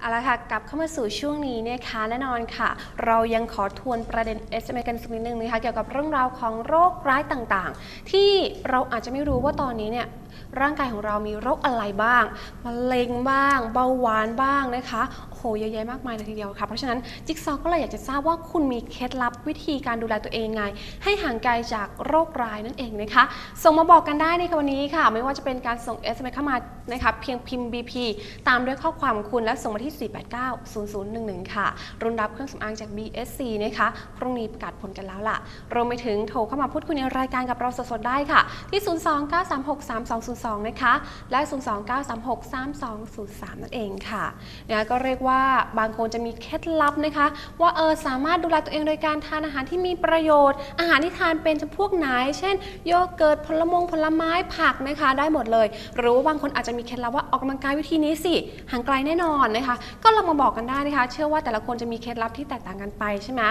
เอาละค่ะกลับเข้ามาสู่ช่วงนี้นะคะแน่นอนค่ะ เรายังขอทวนประเด็น SMS กันสักนิดนึงนะคะเกี่ยวกับเรื่องราวของโรคร้ายต่างๆ ที่เราอาจจะไม่รู้ว่าตอนนี้เนี่ยร่างกายของเรามีโรคอะไรบ้างมะเร็งบ้าง เบาหวานบ้างนะคะ โหเยอะแยะมากมายเลยทีเดียวค่ะ เพราะฉะนั้นจิ๊กซอว์ก็เลยอยากจะทราบว่าคุณมีเคล็ดลับวิธีการดูแลตัวเองไง ให้ห่างไกลจากโรคร้ายนั่นเองนะคะ ส่งมาบอกกันได้ในวันนี้ค่ะ ไม่ว่าจะเป็นการส่ง SMS เข้ามานะคะเพียงพิมพ์ BP ตามด้วยข้อความคุณและส่งมาที่ 489-0011 ค่ะ รุนรับเครื่องสำอางจาก BSC นะคะพรุ่งนี้ประกาศผลกันแล้วล่ะ รวมไปถึงโทรเข้ามาพูดคุยในรายการกับเราสดๆได้ค่ะ ที่ 029363202 นะคะ และ 029363203 นั่นเองค่ะนะก็เรียกว่าว่าบางคนจะมีเคล็ดลับนะคะ ว่าเออสามารถดูแลตัวเองโดยการทานอาหารที่มีประโยชน์ อาหารที่ทานเป็นจำพวกไหน เช่น โยเกิร์ตผลมงผลไม้ผักนะคะ ได้หมดเลย หรือว่าบางคนอาจจะมีเคล็ดลับว่าออกกำลังกายวิธีนี้สิห่างไกลแน่นอนนะคะ ก็ลองมาบอกกันได้นะคะ เชื่อว่าแต่ละคนจะมีเคล็ดลับที่แตกต่างกันไปใช่ไหม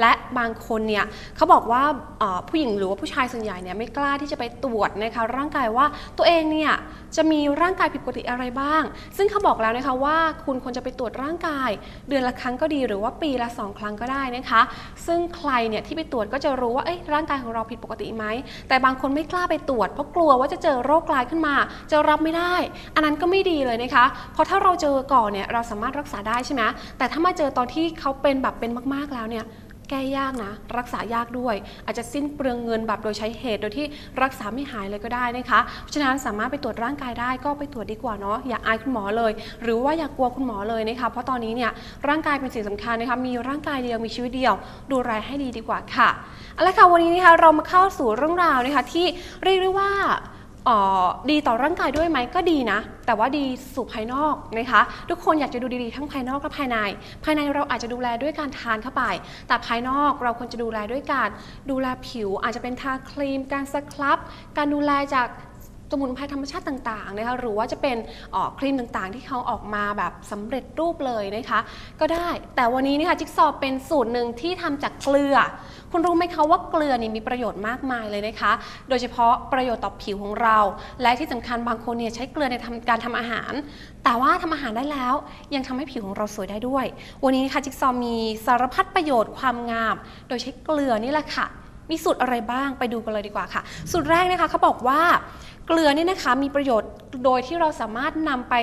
และบางคนเนี่ยเขาบอกว่าออผู้หญิงหรือว่าผู้ชายส่วนใหญ่เนี่ยไม่กล้าที่จะไปตรวจนะคะร่างกายว่าตัวเองเนี่ยจะมีร่างกายผิดปกติอะไรบ้าง ซึ่งเขาบอกแล้วนะคะว่าคุณควรจะไปตรวจร่างกาย เดือนละครั้งก็ดีหรือว่าปีละสองครั้งก็ได้นะคะ ซึ่งใครเนี่ยที่ไปตรวจก็จะรู้ว่าเอ้ยร่างกายของเราผิดปกติไหมแต่บางคนไม่กล้าไปตรวจ เพราะกลัวว่าจะเจอโรคกลายขึ้นมา จะรับไม่ได้ อันนั้นก็ไม่ดีเลยนะคะเพราะถ้าเราเจอก่อนเนี่ยเราสามารถรักษาได้ใช่ไหมแต่ถ้ามาเจอตอนที่เขาเป็นแบบเป็นมากๆแล้วเนี่ย แก้ยากนะ รักษายากด้วย อาจจะสิ้นเปลืองเงินแบบโดยใช้เหตุ โดยที่รักษาไม่หายเลยก็ได้นะคะเพราะฉะนั้นสามารถไปตรวจร่างกายได้ก็ไปตรวจดีกว่าเนาะอย่าอายคุณหมอเลย หรือว่าอย่ากลัวคุณหมอเลยนะคะเพราะตอนนี้เนี่ยร่างกายเป็นสิ่งสำคัญนะคะมีร่างกายเดียวมีชีวิตเดียว ดูแลให้ดีดีกว่าค่ะเอาละค่ะวันนี้นะคะเรามาเข้าสู่เรื่องราวนะคะที่เรียกได้ว่า ดีต่อร่างกายด้วยไหมก็ดีนะ แต่ว่าดีสู่ภายนอกนะคะ ทุกคนอยากจะดูดีๆทั้งภายนอกและภายใน ภายในเราอาจจะดูแลด้วยการทานเข้าไป แต่ภายนอกเราควรจะดูแลด้วยการดูแลผิว อาจจะเป็นทาครีม การสครับ การดูแลจากสมุนไพรธรรมชาติต่างๆนะคะหรือว่าจะเป็นออครีมต่างๆ ที่เขาออกมาแบบสำเร็จรูปเลยนะคะ ก็ได้แต่วันนี้นะคะจิ๊กซอเป็นสูตรหนึ่งที่ทำจากเกลือ คุณรู้ไหมคะว่าเกลือนี่มีประโยชน์มากมายเลยนะคะ โดยเฉพาะประโยชน์ต่อผิวของเรา และที่สำคัญบางคนเนี่ยใช้เกลือในทำการทำอาหาร แต่ว่าทำอาหารได้แล้ว ยังทำให้ผิวของเราสวยได้ด้วย วันนี้นะคะจิ๊กซอว์มีสารพัดประโยชน์ความงาม โดยใช้เกลือนี่แหละค่ะ มีสูตรอะไรบ้างไปดูกันเลยดีกว่าค่ะสูตรแรกนะคะเขาบอกว่าเกลือนี่นะคะมีประโยชน์โดยที่เราสามารถนำไป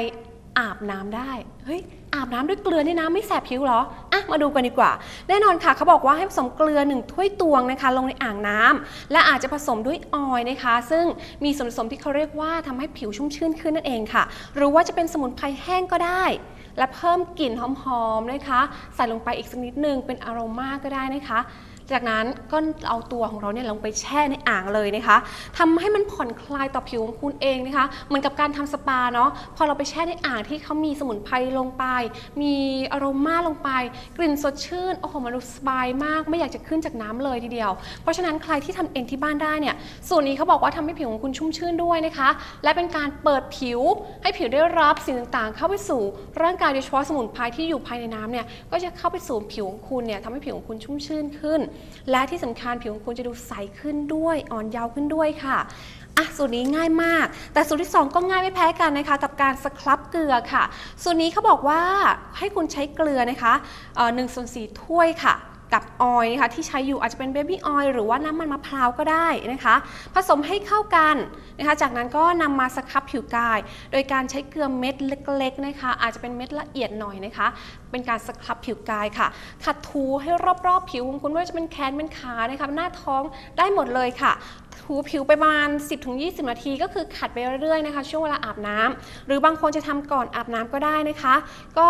อาบน้ำได้เฮ้ย อาบน้ำด้วยเกลือนี่นะไม่แสบผิวเหรออะมาดูกันดีกว่า แน่นอนค่ะเขาบอกว่าให้ผสมเกลือหนึ่งถ้วยตวงนะคะ ลงในอ่างน้ำและอาจจะผสมด้วยออยนะคะ ซึ่งมีส่วนผสมที่เขาเรียกว่าทำให้ผิวชุ่มชื่นขึ้นนั่นเองค่ะ หรือว่าจะเป็นสมุนไพรแห้งก็ได้ และเพิ่มกลิ่นหอมๆนะคะ ใส่ลงไปอีกสักนิดนึงเป็นอารมาก็ได้นะคะ จากนั้นก็เอาตัวของเราเนี่ยลงไปแช่ในอ่างเลยนะคะทำให้มันผ่อนคลายต่อผิวของคุณเองนะคะ เหมือนกับการทำสปาเนาะพอเราไปแช่ในอ่างที่เขามีสมุนไพรลงไป มีอารมาลงไป กลิ่นสดชื่นโอ้โหมันดูสบายมากไม่อยากจะขึ้นจากน้ำเลยทีเดียว เพราะฉะนั้นใครที่ทำเองที่บ้านได้เนี่ยสูตรนี้เขาบอกว่าทำให้ผิวของคุณชุ่มชื่นด้วยนะคะ และเป็นการเปิดผิวให้ผิวได้รับสิ่งต่างๆ เข้าไปสู่ร่างกายโดยเฉพาะสมุนไพรที่อยู่ภายในน้ำเนี่ยก็จะเข้าไปสู่ผิวของคุณเนี่ยทำให้ผิวของคุณชุ่มชื่นขึ้น และที่สำคัญผิวของคุณจะดูใสขึ้นด้วย อ่อนเยาว์ขึ้นด้วยค่ะอะสูตรนี้ง่ายมาก แต่สูตรที่ 2 ก็ง่ายไม่แพ้กันนะคะ กับการสครับเกลือค่ะ สูตรนี้เขาบอกว่าให้คุณใช้เกลือนะคะหนึ่งส่วนสี่ถ้วยค่ะ กับออยล์นะคะที่ใช้อยู่อาจจะเป็นเบบี้ออยล์หรือว่าน้ำมันมะพร้าวก็ได้นะคะ ผสมให้เข้ากันนะคะ จากนั้นก็นำมาสครับผิวกาย โดยการใช้เกลือเม็ดเล็กๆนะคะ อาจจะเป็นเม็ดละเอียดหน่อยนะคะ เป็นการสครับผิวกายค่ะ ขัดถูให้รอบๆ ผิวของคุณไม่ว่าจะเป็นแขนเป็นขานะคะหน้าท้องได้หมดเลยค่ะ ถูผิวไปประมาณ 10-20 นาที ก็คือขัดไปเรื่อยๆนะคะ ช่วงเวลาอาบน้ำหรือบางคนจะทำก่อนอาบน้ำก็ได้นะคะ ก็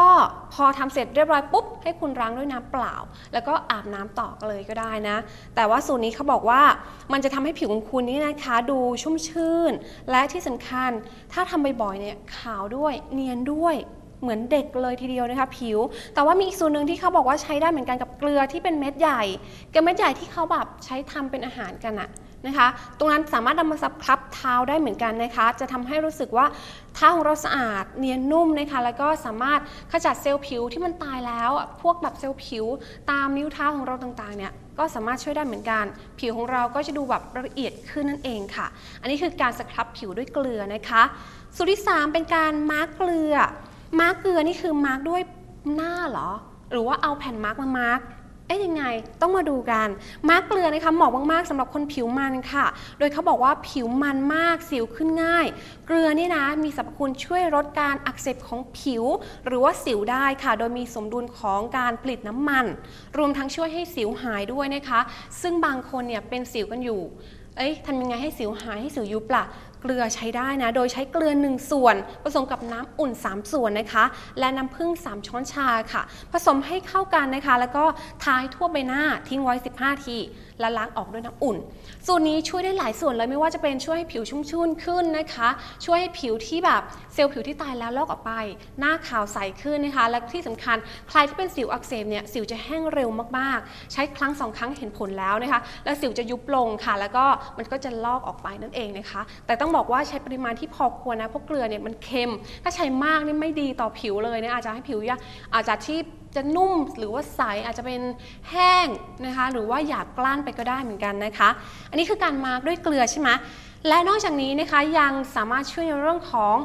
พอทำเสร็จเรียบร้อยปุ๊บให้คุณล้างด้วยน้ำเปล่า แล้วก็อาบน้ำต่อเลยก็ได้นะ แต่ว่าสูตรนี้เขาบอกว่ามันจะทำให้ผิวของคุณนี่นะคะ ดูชุ่มชื่น และที่สำคัญถ้าทำบ่อยๆเนี่ยขาวด้วยเนียนด้วยเหมือนเด็กเลยทีเดียวนะคะผิว แต่ว่ามีอีกส่วนหนึ่งที่เขาบอกว่าใช้ได้เหมือนกันกับเกลือที่เป็นเม็ดใหญ่เกลือเม็ดใหญ่ที่เขาแบบใช้ทำเป็นอาหารกันอะ นะคะ ตรงนั้นสามารถนำมาซับครับเท้าได้เหมือนกันนะคะ จะทำให้รู้สึกว่าเท้าของเราสะอาดเนียนนุ่มนะคะ แล้วก็สามารถขจัดเซลล์ผิวที่มันตายแล้ว พวกแบบเซลล์ผิว ตามนิ้วเท้าของเราต่างๆเนี่ยก็สามารถช่วยได้เหมือนกัน ผิวของเราก็จะดูแบบละเอียดขึ้นนั่นเองค่ะ อันนี้คือการสครับผิวด้วยเกลือนะคะ สูตรที่ 3 เป็นการมาร์กเกลือ มาร์กเกลือนี่คือมาร์กด้วยหน้าเหรอ หรือว่าเอาแผ่นมาร์กมามาร์ก เอ๊ะยังไงต้องมาดูกันมาร์กเกลือนะคะเหมาะมากๆสำหรับคนผิวมันค่ะ โดยเขาบอกว่าผิวมันมากสิวขึ้นง่าย เกลือนี่นะมีสรรพคุณช่วยลดการอักเสบของผิว หรือว่าสิวได้ค่ะ โดยมีสมดุลของการผลิตน้ำมัน รวมทั้งช่วยให้สิวหายด้วยนะคะ ซึ่งบางคนเนี่ยเป็นสิวกันอยู่เอ้ยทำยังไงให้สิวหายให้สิวยุบล่ะ เกลือใช้ได้นะ โดยใช้เกลือ 1 ส่วน ผสมกับน้ำอุ่น 3 ส่วนนะคะ และน้ำผึ้ง 3 ช้อนชาค่ะ ผสมให้เข้ากันนะคะ แล้วก็ทาให้ทั่วใบหน้าทิ้งไว้ 15 ทีแล้วล้างออกด้วยน้ำอุ่นส่วนนี้ช่วยได้หลายส่วนเลยไม่ว่าจะเป็นช่วยให้ผิวชุ่มชื่นขึ้นนะคะ ช่วยให้ผิวที่แบบเซลล์ผิวที่ตายแล้วลอกออกไป หน้าขาวใสขึ้นนะคะ และที่สำคัญใครที่เป็นสิวอักเสบเนี่ยสิวจะแห้งเร็วมากๆ ใช้ครั้งสองครั้งเห็นผลแล้วนะคะ แล้วสิวจะยุบลงค่ะ แล้วก็มันก็จะลอกออกไปนั่นเองนะคะ แต่ต้องบอกว่าใช้ปริมาณที่พอควรนะเพราะเกลือเนี่ยมันเค็ม ถ้าใช้มากนี่ไม่ดีต่อผิวเลยนะอาจจะให้ผิวอาจจะที่จะนุ่มหรือว่าใสอาจจะเป็นแห้งนะคะ หรือว่าหยาบกล้านไปก็ได้เหมือนกันนะคะ อันนี้คือการมาร์กด้วยเกลือใช่ไหมและนอกจากนี้นะคะยังสามารถช่วยในเรื่องของ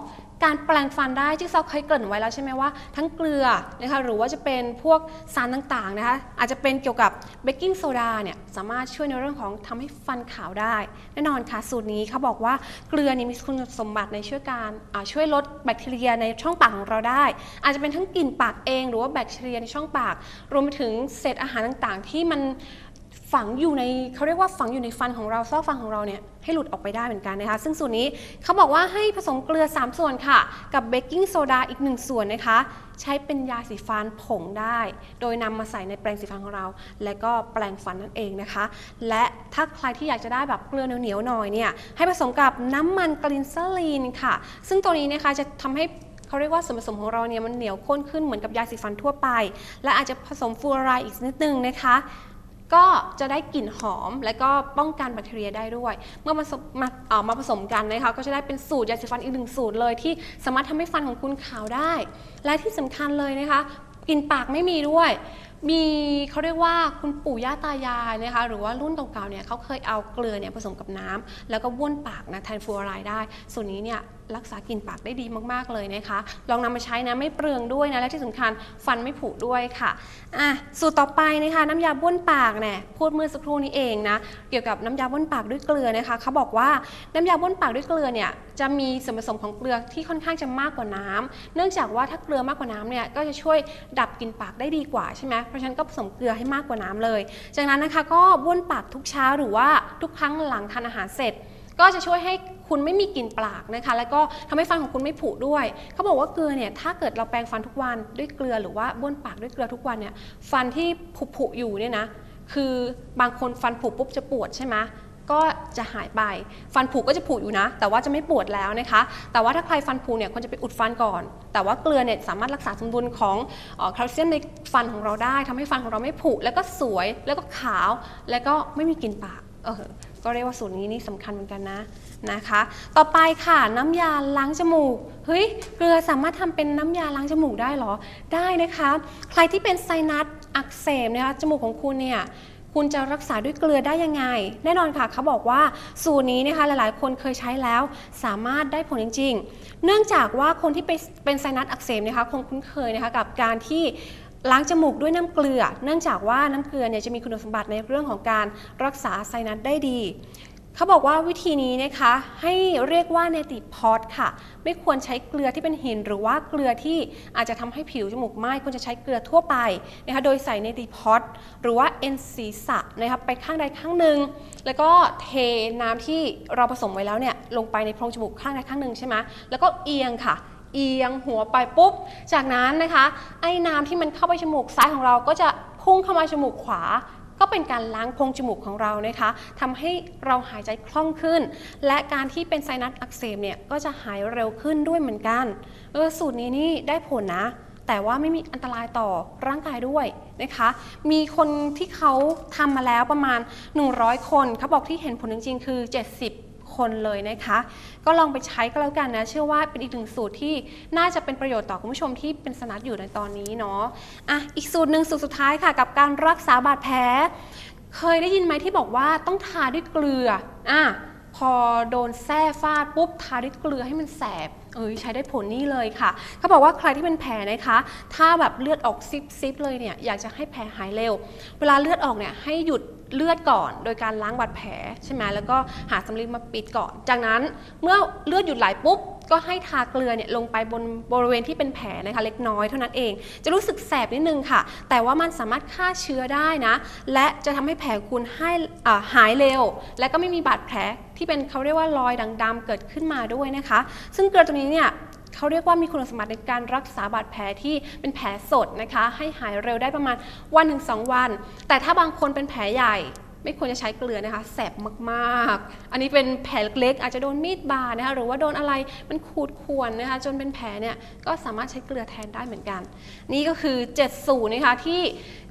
การแปลงฟันได้ที่เราเคยเกริ่นไว้แล้วใช่ไหมว่า ทั้งเกลือนะคะหรือว่าจะเป็นพวกสารต่างๆนะคะอาจจะเป็นเกี่ยวกับเบกกิ้งโซดาเนี่ยสามารถช่วยในเรื่องของทำให้ฟันขาวได้ แน่นอนค่ะสูตรนี้เขาบอกว่าเกลือนี่มีคุณสมบัติในช่วยการช่วยลดแบคทีเรียในช่องปากของเราได้ อาจจะเป็นทั้งกลิ่นปากเอง หรือว่าแบคทีเรียในช่องปาก รวมไปถึงเศษอาหารต่างๆ ที่มัน ฝังอยู่ในเขาเรียกว่าฝังอยู่ในฟันของเราซอกฟันของเราเนี่ยให้หลุดออกไปได้เหมือนกันนะคะ ซึ่งสูตรนี้เขาบอกว่าให้ผสมเกลือ 3 ส่วนค่ะ กับเบกกิ้งโซดาอีก 1 ส่วนนะคะ ใช้เป็นยาสีฟันผงได้ โดยนำมาใส่ในแปรงสีฟันของเรา และก็แปรงฟันนั่นเองนะคะ และถ้าใครที่อยากจะได้แบบเกลือเหนียวๆหน่อยเนี่ยให้ผสมกับน้ำมันกลินซาลีนค่ะ ซึ่งตัวนี้นะคะจะทำให้เขาเรียกว่าส่วนผสมของเราเนี่ยมันเหนียวข้นขึ้นเหมือนกับยาสีฟันทั่วไป และอาจจะผสมฟูออไรด์อีกนิดนึงนะคะ ก็จะได้กลิ่นหอม และก็ป้องกันแบคทีเรียได้ด้วย เมื่อมาผสมมาเอ่อมาผสมกันนะคะก็จะได้เป็นสูตรยาสีฟันอีกหนึ่งสูตรเลยที่สามารถทำให้ฟันของคุณขาวได้ และที่สำคัญเลยนะคะกลิ่นปากไม่มีด้วย มีเขาเรียกว่าคุณปู่ย่าตายายนะคะหรือว่ารุ่นเก่าๆเนี่ยเขาเคยเอาเกลือเนี่ยผสมกับน้ำแล้วก็บ้วนปากนะแทนฟลูออไรด์ได้ ส่วนนี้เนี่ยรักษากลิ่นปากได้ดีมากๆเลยนะคะ ลองนำมาใช้นะไม่เปลืองด้วยนะและที่สำคัญฟันไม่ผุด้วยค่ะอะสูตรต่อไปนะคะ น้ำยาบ้วนปากเนี่ยพูดเมื่อสักครู่นี้เองนะเกี่ยวกับน้ำยาบ้วนปากด้วยเกลือนะคะเขาบอกว่าน้ำยาบ้วนปากด้วยเกลือเนี่ยจะมีส่วนผสมของเกลือที่ค่อนข้างจะมากกว่าน้ำเนื่องจากว่าถ้าเกลือมากกว่าน้ำเนี่ยก็จะช่วยดับกลิ่นปากได้ดีกว่าใช่ไหมเพราะฉะนั้นก็ผสมเกลือให้มากกว่าน้ำเลย จากนั้นนะคะก็บ้วนปากทุกเช้าหรือว่าทุกครั้งหลังทานอาหารเสร็จ ก็จะช่วยให้คุณไม่มีกลิ่นปากนะคะ แล้วก็ทำให้ฟันของคุณไม่ผุด้วย เขาบอกว่าเกลือเนี่ยถ้าเกิดเราแปรงฟันทุกวันด้วยเกลือหรือว่าบ้วนปากด้วยเกลือทุกวันเนี่ยฟันที่ผุๆอยู่เนี่ยนะคือบางคนฟันผุปุ๊บจะปวดใช่ไหมก็จะหายไป ฟันผุก็จะผุอยู่นะ แต่ว่าจะไม่ปวดแล้วนะคะ แต่ว่าถ้าใครฟันผุเนี่ยควรจะไปอุดฟันก่อน แต่ว่าเกลือเนี่ยสามารถรักษาสมดุลของออแคลเซียมในฟันของเราได้ทำให้ฟันของเราไม่ผุแล้วก็สวยแล้วก็ขาวแล้วก็ไม่มีกลิ่นปากเออ ก็เรียกว่าสูตรนี้นี่สำคัญเหมือนกันนะนะคะ ต่อไปค่ะน้ำยาล้างจมูกเฮ้ยเกลือสามารถทำเป็นน้ำยาล้างจมูกได้หรอได้นะคะ ใครที่เป็นไซนัสอักเสบนะคะจมูกของคุณเนี่ยคุณจะรักษาด้วยเกลือได้ยังไง แน่นอนค่ะเขาบอกว่าสูตรนี้นะคะหลายๆ คนเคยใช้แล้ว สามารถได้ผลจริง ๆ เนื่องจากว่าคนที่เป็นไซนัสอักเสบนะคะคงคุ้นเคยนะคะกับการที่ ล้างจมูกด้วยน้ำเกลือ เนื่องจากว่าน้ำเกลือเนี่ยจะมีคุณสมบัติในเรื่องของการรักษาไซนัสได้ดี เขาบอกว่าวิธีนี้นะคะให้เรียกว่าเนติพอตค่ะ ไม่ควรใช้เกลือที่เป็นหิน หรือว่าเกลือที่อาจจะทำให้ผิวจมูกไหม้ควรจะใช้เกลือทั่วไปนะคะโดยใส่เนติพอตหรือว่าเอ็นศีระนะคะไปข้างใดข้างหนึ่งแล้วก็เทน้ำที่เราผสมไว้แล้วเนี่ยลงไปในโพรงจมูกข้างใดข้างหนึ่งใช่ไหมแล้วก็เอียงค่ะ เอียงหัวไปปุ๊บ จากนั้นนะคะไอ้น้ำที่มันเข้าไปจมูกซ้ายของเราก็จะพุ่งเข้ามาจมูกขวา ก็เป็นการล้างโพรงจมูกของเรานะคะทำให้เราหายใจคล่องขึ้น และการที่เป็นไซนัสอักเสบเนี่ยก็จะหายเร็วขึ้นด้วยเหมือนกันเออสูตรนี้นี่ได้ผลนะแต่ว่าไม่มีอันตรายต่อร่างกายด้วยนะคะ มีคนที่เขาทำมาแล้วประมาณ 100 คน เขาบอกที่เห็นผลจริงๆ คือ 70 คนเลยนะคะ ก็ลองไปใช้ก็แล้วกันนะ เชื่อว่าเป็นอีกหนึ่งสูตรที่น่าจะเป็นประโยชน์ต่อคุณผู้ชมที่เป็นสนัดอยู่ในตอนนี้เนาะอะอีกสูตรหนึ่งสูตรสุดท้ายค่ะ กับการรักษาบาดแผลเคยได้ยินไหมที่บอกว่าต้องทาด้วยเกลืออะพอโดนแส้ฟาดปุ๊บทาด้วยเกลือให้มันแสบเอ้ยใช้ได้ผลนี่เลยค่ะ เขาบอกว่าใครที่เป็นแผลนะคะ ถ้าแบบเลือดออกซิบซิบเลยเนี่ยอยากจะให้แผลหายเร็ว เวลาเลือดออกเนี่ยให้หยุด เลือดก่อน โดยการล้างบาดแผลใช่ไหมแล้วก็หาสำลีมาปิดก่อน จากนั้นเมื่อเลือดหยุดไหลปุ๊บ ก็ให้ทาเกลือเนี่ยลงไปบนบริเวณที่เป็นแผลนะคะเล็กน้อยเท่านั้นเอง จะรู้สึกแสบนิดนึงค่ะ แต่ว่ามันสามารถฆ่าเชื้อได้นะ และจะทำให้แผลคุณให้หายเร็ว และก็ไม่มีบาดแผลที่เป็นเขาเรียกว่ารอยด่างดำเกิดขึ้นมาด้วยนะคะ ซึ่งเกลือตัวนี้เนี่ยเขาเรียกว่ามีคุณสมบัติในการรักษาบาดแผลที่เป็นแผลสดนะคะ ให้หายเร็วได้ประมาณวันถึงสองวัน แต่ถ้าบางคนเป็นแผลใหญ่ ไม่ควรจะใช้เกลือนะคะ แสบมากๆ อันนี้เป็นแผลเล็กๆอาจจะโดนมีดบาดนะคะหรือว่าโดนอะไรมันขูดข่วนนะคะจนเป็นแผลเนี่ยก็สามารถใช้เกลือแทนได้เหมือนกัน นี่ก็คือ7สูตรนะคะที่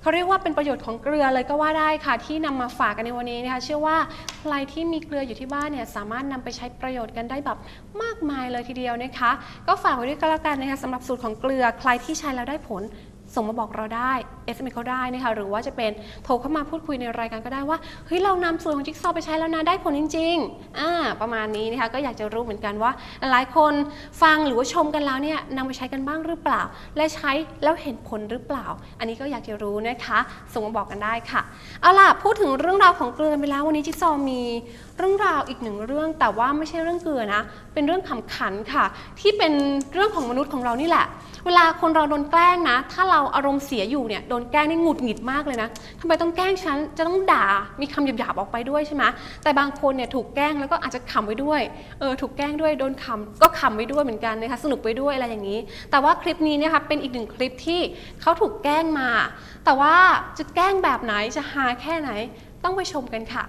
เขาเรียกว่าเป็นประโยชน์ของเกลือเลยก็ว่าได้ค่ะที่นำมาฝากกันในวันนี้นะคะเชื่อว่าใครที่มีเกลืออยู่ที่บ้านเนี่ยสามารถนำไปใช้ประโยชน์กันได้แบบมากมายเลยทีเดียวนะคะ ก็ฝากไว้ด้วยก็แล้วกันนะคะสำหรับสูตรของเกลือใครที่ใช้แล้วได้ผล ส่งมาบอกเราได้ SMS เขาได้นะคะหรือว่าจะเป็นโทรเข้ามาพูดคุยในรายการก็ได้ว่าเฮ้ยเรานำสูตรของจิ๊กซอว์ไปใช้แล้วนะได้ผลจริงๆอ่าประมาณนี้นะคะก็อยากจะรู้เหมือนกันว่า หลายคนฟังหรือว่าชมกันแล้วเนี่ยนำไปใช้กันบ้างหรือเปล่า และใช้แล้วเห็นผลหรือเปล่า อันนี้ก็อยากจะรู้นะคะส่งมาบอกกันได้ค่ะเอาล่ะพูดถึงเรื่องราวของเกลือไปแล้ววันนี้จิ๊กซอว์มีเรื่องราวอีกหนึ่งเรื่องแต่ว่าไม่ใช่เรื่องเกลือนะ เป็นเรื่องขำขันค่ะ ที่เป็นเรื่องของมนุษย์ของเรานี่แหละ เวลาคนเราโดนแกล้งนะ ถ้าเราอารมณ์เสียอยู่เนี่ยโดนแกล้งนี่หงุดหงิดมากเลยนะทำไมต้องแกล้งฉันจะต้องด่ามีคำหยาบๆออกไปด้วยใช่ไหมแต่บางคนเนี่ยถูกแกล้งแล้วก็อาจจะขำไว้ด้วยเออถูกแกล้งด้วยโดนขำก็ขำไว้ด้วยเหมือนกันนะคะสนุกไปด้วยอะไรอย่างนี้ แต่ว่าคลิปนี้เนี่ยค่ะเป็นอีกหนึ่งคลิปที่เขาถูกแกล้งมา แต่ว่าจะแกล้งแบบไหนจะฮาแค่ไหนต้องไปชมกันค่ะ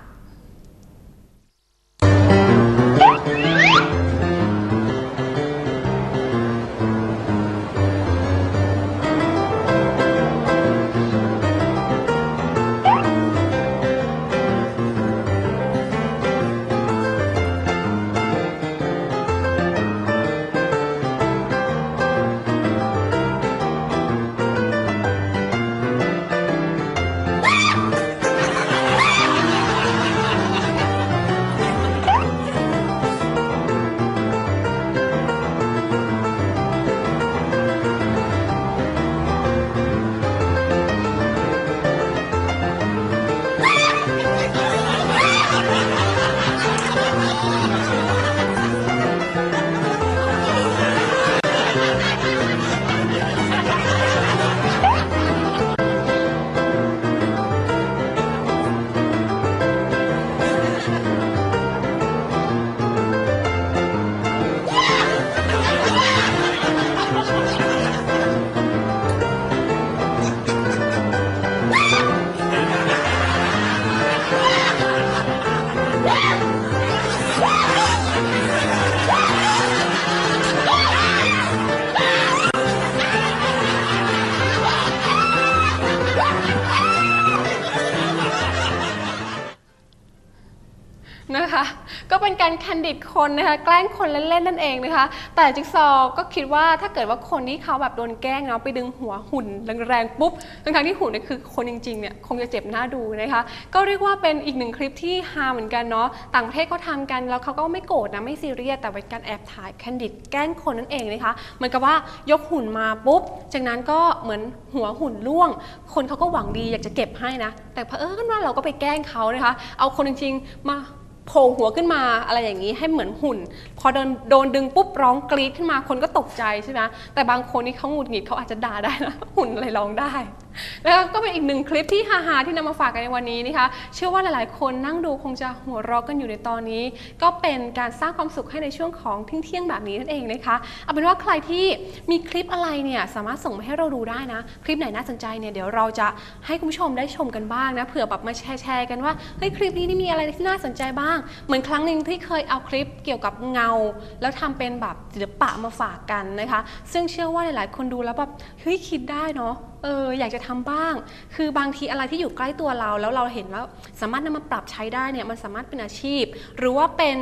ดิดคนนะคะแกล้งคนเล่นๆนั่นเองนะคะ แต่จิ๊กซอว์ก็คิดว่าถ้าเกิดว่าคนที่เขาแบบโดนแกล้งเนาะไปดึงหัวหุ่นแรงๆปุ๊บทั้งๆที่หุ่นเนี่ยคือคนจริงๆเนี่ยคงจะเจ็บหน้าดูนะคะ ก็เรียกว่าเป็นอีกหนึ่งคลิปที่ฮาเหมือนกันเนาะต่างประเทศเขาทำกันแล้วเขาก็ไม่โกรธนะไม่ซีเรียสแต่เป็นการแอบถ่ายแคนดิดแกล้งคนนั่นเองนะคะเหมือนกับว่ายกหุ่นมาปุ๊บจากนั้นก็เหมือนหัวหุ่นล่วง คนเขาก็หวังดีอยากจะเก็บให้นะ แต่เผอิญว่าเราก็ไปแกล้งเขานะคะ เอาคนจริงๆมา โผล่หัวขึ้นมาอะไรอย่างนี้ให้เหมือนหุ่น พอโดนโดนดึงปุ๊บร้องกรี๊ดขึ้นมาคนก็ตกใจใช่ไหมแต่บางคนนี่เขาหงุดหงิดเขาอาจจะด่าได้นะหุ่นอะไรร้องได้ แล้วก็เป็นอีกหนึ่งคลิปที่ฮาๆที่นำมาฝากกันในวันนี้นะคะ เชื่อว่าหลายๆ คนนั่งดูคงจะหัวเราะกันอยู่ในตอนนี้ ก็เป็นการสร้างความสุขให้ในช่วงของเที่ยงๆแบบนี้นั่นเองนะคะ เอาเป็นว่าใครที่มีคลิปอะไรเนี่ยสามารถส่งมาให้เราดูได้นะ คลิปไหนน่าสนใจเนี่ยเดี๋ยวเราจะให้คุณผู้ชมได้ชมกันบ้างนะเผื่อแบบมาแชร์ๆกันว่าเฮ้ยคลิปนี้นี่มีอะไรที่น่าสนใจบ้าง เหมือนครั้งหนึ่งที่เคยเอาคลิปเกี่ยวกับเงา แล้วทำเป็นแบบศิลปะมาฝากกันนะคะ ซึ่งเชื่อว่าหลายๆ คนดูแล้วแบบเฮ้ยคิดได้เนาะ เอออยากจะทำบ้าง คือบางทีอะไรที่อยู่ใกล้ตัวเรา แล้วเราเห็นว่าสามารถนำมาปรับใช้ได้เนี่ยมันสามารถเป็นอาชีพ หรือว่าเป็น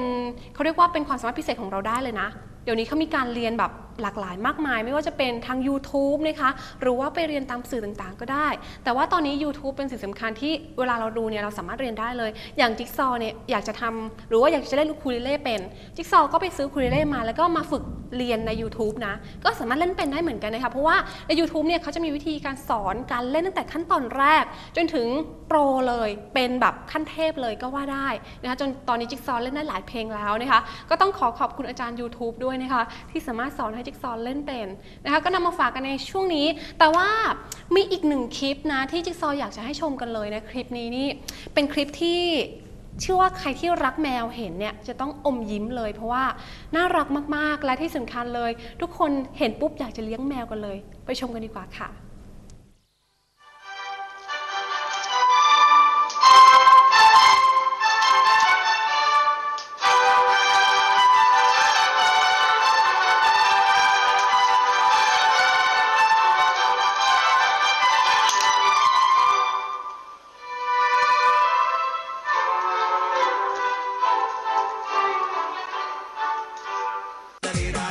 เขาเรียกว่าเป็นความสามารถพิเศษของเราได้เลยนะ เดี๋ยวนี้เขามีการเรียนแบบหลากหลายมากมาย ไม่ว่าจะเป็นทาง YouTube นะคะหรือว่าไปเรียนตามสื่อต่างๆ ก็ได้ แต่ว่าตอนนี้ YouTube เป็นสิ่งสำคัญที่เวลาเราดูเนี่ยเราสามารถเรียนได้เลย อย่างจิ๊กซอว์เนี่ยอยากจะทำหรือว่าอยากจะเล่นลูกคูลิเล่เป็นจิ๊กซอว์ก็ไปซื้อคูลิเล่มา แล้วก็มาฝึกเรียนใน YouTube นะก็สามารถเล่นเป็นได้เหมือนกันนะคะเพราะว่าใน YouTube เนี่ยเขาจะมีวิธีการสอนการเล่นตั้งแต่ขั้นตอนแรก จนถึงโปรเลยเป็นแบบขั้นเทพเลยก็ว่าได้นะคะจนตอนนี้จิ๊กซอว์เล่นได้หลายเพลงแล้วนะคะก็ต้องขอขอบคุณอาจารย์ YouTube ด้วยนะคะที่สามารถสอนให้จิ๊กซอว์เล่นเป็นนะคะก็นำมาฝากกันในช่วงนี้ แต่ว่ามีอีกหนึ่งคลิปนะที่จิ๊กซอว์อยากจะให้ชมกันเลยนะคลิปนี้นี่เป็นคลิปที่เชื่อว่าใครที่รักแมวเห็นเนี่ยจะต้องอมยิ้มเลย เพราะว่าน่ารักมากๆและที่สำคัญเลย ทุกคนเห็นปุ๊บอยากจะเลี้ยงแมวกันเลย ไปชมกันดีกว่าค่ะ da da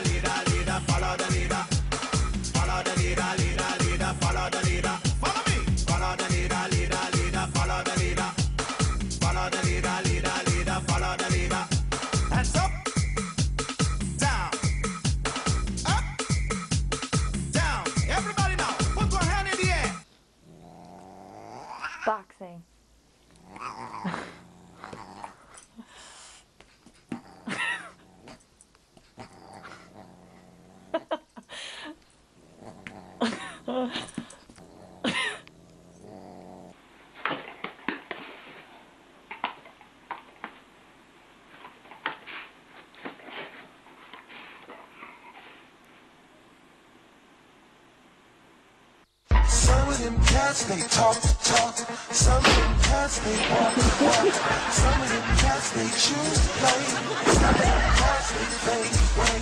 Oh. Cats, they talk the talk. Some of them cats, they walk the walk. Some of them cats, they choose to play. Some of them cats, they fade away.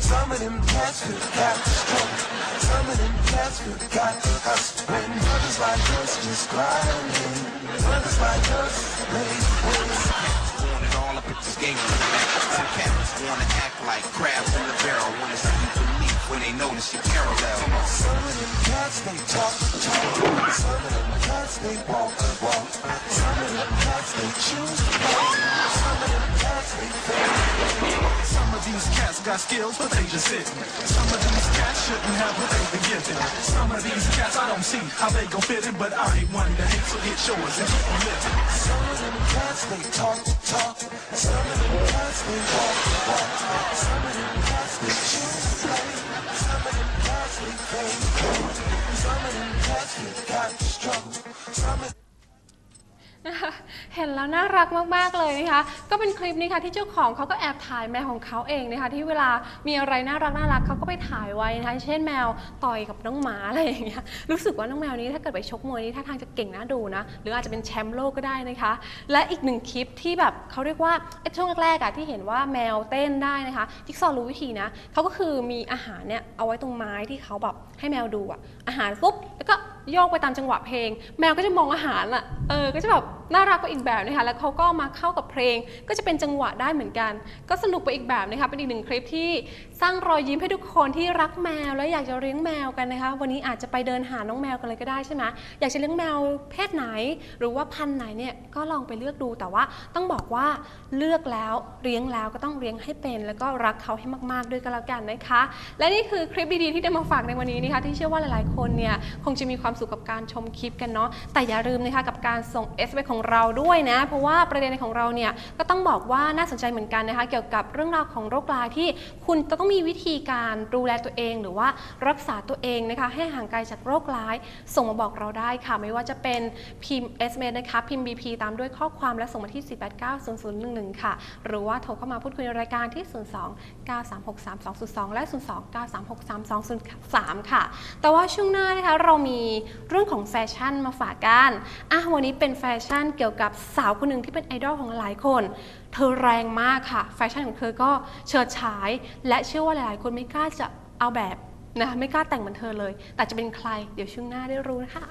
Some of them cats could got the stroke. Some of them cats could got the hustle. When brothers like us just grinding. Brothers like us ways. want all up at this game. Some cats wanna act like crabs in the barrel. Wanna see you beneath when they notice your parallel. Some of them cats, they talk. Cats, they walk the walk. Some of them cats, they choose to play. Some of them cats, they fade. Some of these cats got skills, but they just sitting. Some of these cats shouldn't have what they've been given. Some of these cats, I don't see how they gon' fit in, but I ain't one to hate, so get yours and keep living. Some of them cats, they talk the talk. Some of them cats, they walk the walk. Some of them cats, they choose to play. Some of them cats, they fade. Some of them cats, got the struggle. Some of เห็นแล้วน่ารักมาก ๆ เลยนะคะ ก็เป็นคลิปนี้ค่ะที่เจ้าของเขาก็แอบถ่ายแมวของเขาเองนะคะที่เวลามีอะไรน่ารักน่ารักเขาก็ไปถ่ายไว้นะคะเช่นแมวต่อยกับน้องหมาอะไรอย่างเงี้ยรู้สึกว่าน้องแมวนี้ถ้าเกิดไปชกมวยนี่ท่าทางจะเก่งน่าดูนะ หรืออาจจะเป็นแชมป์โลกก็ได้นะคะ และอีกหนึ่งคลิปที่แบบเขาเรียกว่าช่วงแรกๆอะที่เห็นว่าแมวเต้นได้นะคะจิ๊กซอว์รู้วิธีนะเขาก็คือมีอาหารเนี่ยเอาไว้ตรงไม้ที่เขาแบบให้แมวดูอะอาหารปุ๊บแล้วก็ โยกไปตามจังหวะเพลง แมวก็จะมองอาหารอะเออก็จะแบบน่ารักไปอีกแบบนะคะแล้วเขาก็มาเข้ากับเพลง ก็จะเป็นจังหวะได้เหมือนกัน ก็สนุกไปอีกแบบนะคะเป็นอีกหนึ่งคลิปที่สร้างรอยยิ้มให้ทุกคนที่รักแมวและอยากจะเลี้ยงแมวกันนะคะ วันนี้อาจจะไปเดินหาน้องแมวกันเลยก็ได้ใช่ไหมอยากจะเลี้ยงแมวเพศไหน หรือว่าพันธุ์ไหนเนี่ยก็ลองไปเลือกดูแต่ว่าต้องบอกว่าเลือกแล้วเลี้ยงแล้วก็ต้องเลี้ยงให้เป็น แล้วก็รักเขาให้มากๆด้วยก็แล้วกันนะคะ และนี่คือคลิปดีๆที่ได้มาฝากในวันนี้นะคะที่เชื่อว่าหลายๆคนเนี่ยคงจะมีความสุขกับการชมคลิปกันเนาะแต่อย่าลืมนะคะกับการส่ง s อของเราด้วยนะ เพราะว่าประเด็นของเราเนี่ยก็ต้องบอกว่าน่าสนใจเหมือนกันนะคะ เกี่ยวกับเรื่องราวของโรคร้ายที่คุณจะต้องมีวิธีการดูแลตัวเอง หรือว่ารักษาตัวเองนะคะให้ห่างไกลจากโรคร้าย ส่งมาบอกเราได้ค่ะ ไม่ว่าจะเป็นพิมพ์ SMS นะคะพิมพ์ BP ตามด้วยข้อความและส่งมาที่ 4890011 ค่ะ หรือว่าโทรเข้ามาพูดคุยในรายการที่ 02 936 3202 และ 02 936 3203 ค่ะ แต่ว่าช่วงหน้านะคะเรามีเรื่องของแฟชั่นมาฝากกันอะวันนี้เป็นแฟชั่นเกี่ยวกับสาวคนหนึ่งที่เป็นไอดอลของหลายคน เธอแรงมากค่ะ แฟชั่นของเธอก็เฉิดฉาย และเชื่อว่าหลายๆ คนไม่กล้าจะเอาแบบนะคะไม่กล้าแต่งเหมือนเธอเลย แต่จะเป็นใครเดี๋ยวช่วงหน้าได้รู้นะคะ